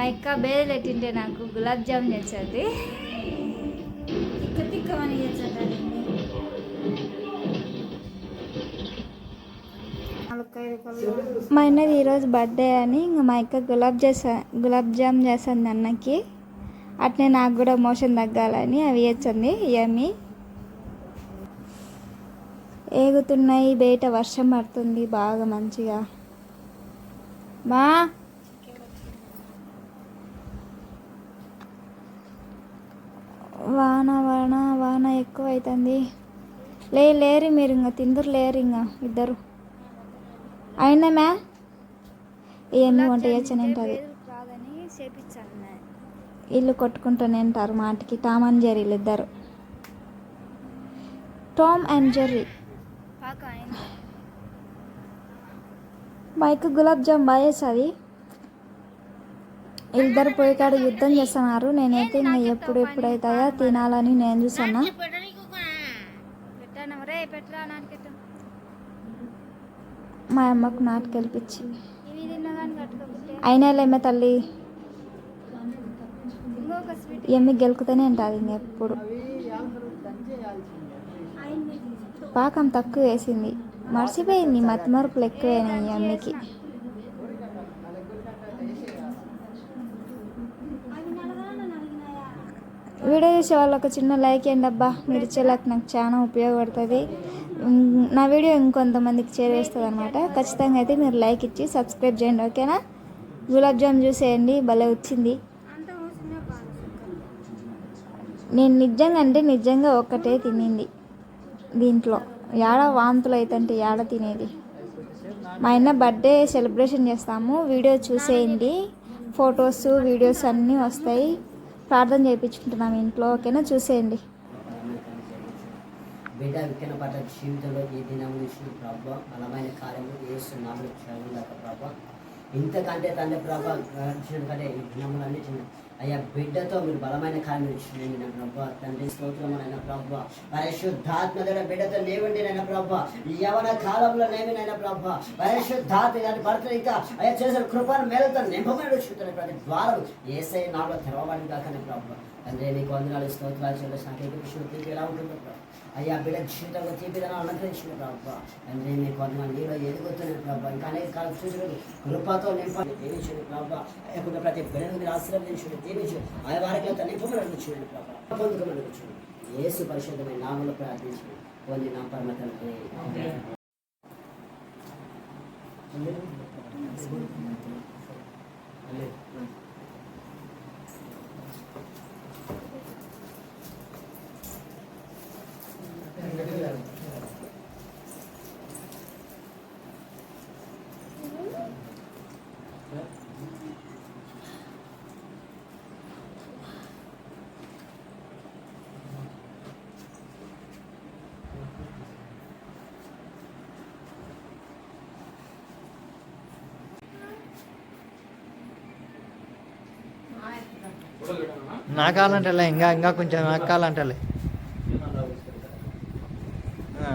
మా అక్క బేలు పెట్టింటే నాకు గులాబ్ జామ్ తెచ్చాడండి మా అన్నది ఈరోజు బర్త్డే అని ఇంకా మా అక్క గులాబ్ చేసా గులాబ్ జామ్ చేస్తుంది అన్నకి. అట్నే నాకు కూడా మోషన్ తగ్గాలని అవి వేస్తుంది యమ్మి ఏగుతున్నాయి బయట వర్షం పడుతుంది బాగా మంచిగా. మా వాన వాన వాన ఎక్కువ అవుతుంది లే లేరు మీరు ఇంకా తిందరు లేరు ఇంకా ఇద్దరు. అయినా మ్యా? ఏమి వంట చేయొచ్చని ఉంటుంది ఇల్లు కొట్టుకుంటూనే ఉంటారు మాటికి టామ్ అండ్ జెర్రీలు ఇద్దరు. Tom and Jerry. మైక్ గులాబ్ జామ్ బాగా చేస్తుంది ఇద్దరు పోయి కాడ యుద్ధం చేస్తున్నారు. నేనైతే ఇంకా ఎప్పుడు ఎప్పుడు అవుతాయో? తినాలని నేను చూసాను మా అమ్మకు నాటు కల్పించి అయినా లేమే తల్లి? ఎమ్మి గెలుకుతూనే ఉంటుంది ఇంక ఎప్పుడు? పాకం తక్కువ వేసింది. మర్చిపోయింది మతి మరుపులు ఎక్కువైనాయి అమ్మకి వీడియో చూసే వాళ్ళు ఒక చిన్న లైక్ ఏంటి అబ్బా. మీరు ఇచ్చే లైక్ నాకు చాలా ఉపయోగపడుతుంది. నా వీడియో ఇంకొంతమందికి చేరేస్తుంది అనమాట ఖచ్చితంగా అయితే మీరు లైక్ ఇచ్చి సబ్స్క్రైబ్ చేయండి ఓకేనా? గులాబ్ జామ్ చూసేయండి భలే వచ్చింది. నేను నిజంగా అంటే నిజంగా ఒక్కటే తినింది దీంట్లో. ఏడ వాంతులు అవుతుంటే ఏడ తినేది. మా ఆయన బర్త్డే సెలబ్రేషన్ చేస్తాము. వీడియో చూసేయండి. ఫొటోస్ వీడియోస్ అన్నీ వస్తాయి. ప్రార్థన చేయించుకుంటున్నాం ఇంట్లో. ఓకేనా? చూసేయండి. బిడ్డ విక్కిన పట్ల జీవితంలో ఈ దినం ఇచ్చిన ప్రభావ బలమైన కార్యము చేస్తున్నాము చదువుదాక ప్రభావ ఇంతకంటే తండ్రి ప్రభావ గడిచిన కంటే ఈ దినములన్నీ చిన్న అయ్యా బిడ్డతో మీరు బలమైన కార్యం ఇచ్చింది నా ప్రభా. తండ్రి స్తోత్రం అయిన ప్రభావ పరిశుద్ధాత్మధర బిడ్డతో లేవండి నాయన ప్రభావ యవన కాలంలో లేవి నాయన ప్రభావ పరిశుద్ధాత్మ గారి భర్త ఇంకా అయ్యా చేసిన కృపను మేలతో నింపమని వచ్చుతున్న ప్రతి ద్వారం ఏసై నాలో తెరవబడి కాకనే ప్రభావ తండ్రి నీకు వందనాలు స్తోత్రాలు చెల్లి సాంకేతిక శుద్ధి ఎలా ఉంటుంది ప్రభావ అయ్యా బిడ్డ జీవితంలో తీపిదనం అనుగ్రహించిన ప్రభావ తండ్రి నీకు కొంతమంది నీలో ఎదుగుతున్న ప్రభావ ఇంకా అనేక కాలం చూసిన కృపతో నింపాలి దీవించండి ప్రభావ అయ్యా ప్రతి బిడ్డను మీరు ఆశీర్వదించండి ఆయా వారికి అంతా నింపమని చూడండి ప్రభావ పొందుకోమని చూడండి యేసు పరిశుద్ధమైన నామలో ప్రార్థించి పొంది నా పరమ తండ్రి. నాకు కావాలంటలే ఇంకా ఇంకా కొంచెం నాకు కావాలంటలే ఆ.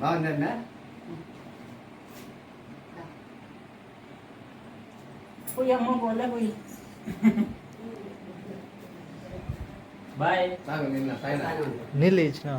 బాగుందండి పోయి అమ్మ పోలే పోయి పైన నీళ్ళు ఇచ్చిన.